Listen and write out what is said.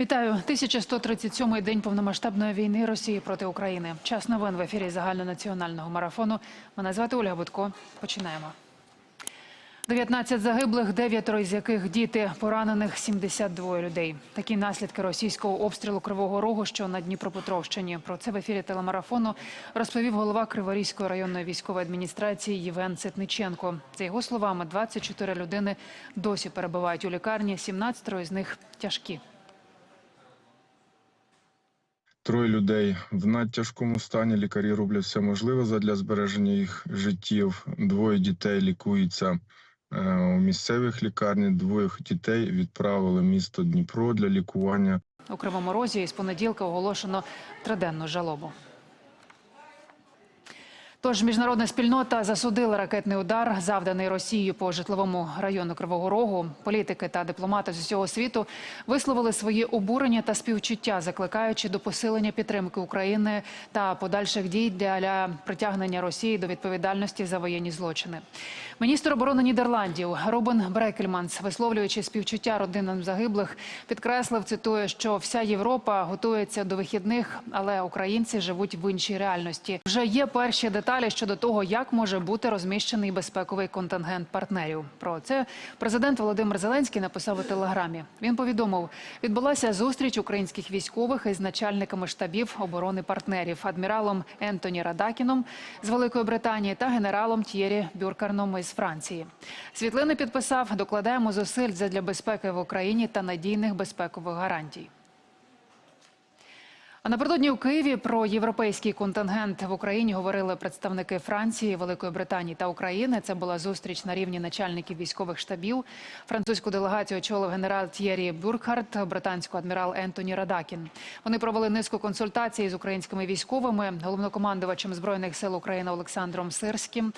Вітаю 1137-й день повномасштабної війни Росії проти України. Час новин в ефірі загальнонаціонального марафону. Мене звати Ольга Будко. Починаємо. 19 загиблих, дев'ятеро з яких діти, поранених 72 людей. Такі наслідки російського обстрілу Кривого Рогу, що на Дніпропетровщині. Про це в ефірі телемарафону розповів голова Криворізької районної військової адміністрації Євген Ситниченко. За його словами, 24 людини досі перебувають у лікарні, 17 з них тяжкі. Троє людей в надтяжкому стані. Лікарі роблять все можливе задля збереження їх життів. Двоє дітей лікуються е, у місцевих лікарнях. Двоє дітей відправили місто Дніпро для лікування. У Кривому Розі із понеділка оголошено триденну жалобу. Тож міжнародна спільнота засудила ракетний удар, завданий Росією по житловому району Кривого Рогу. Політики та дипломати з усього світу висловили свої обурення та співчуття, закликаючи до посилення підтримки України та подальших дій для притягнення Росії до відповідальності за воєнні злочини. Міністр оборони Нідерландів Робен Брекельманс, висловлюючи співчуття родинам загиблих, підкреслив, цитує, що вся Європа готується до вихідних, але українці живуть в іншій реальності. Вже є перші деталі щодо того, як може бути розміщений безпековий контингент партнерів. Про це президент Володимир Зеленський написав у телеграмі. Він повідомив, відбулася зустріч українських військових із начальниками штабів оборони партнерів адміралом Ентоні Радакіном з Великої Британії та генералом Т'єрі Бюркарном із Франції. Світлини підписав, докладаємо зусиль задля безпеки в Україні та надійних безпекових гарантій. Напередодні у Києві про європейський контингент в Україні говорили представники Франції, Великої Британії та України. Це була зустріч на рівні начальників військових штабів. Французьку делегацію очолив генерал Т'єрі Бюркхарт, британську адмірал Ентоні Радакін. Вони провели низку консультацій з українськими військовими, головнокомандувачем збройних сил України Олександром Сирським,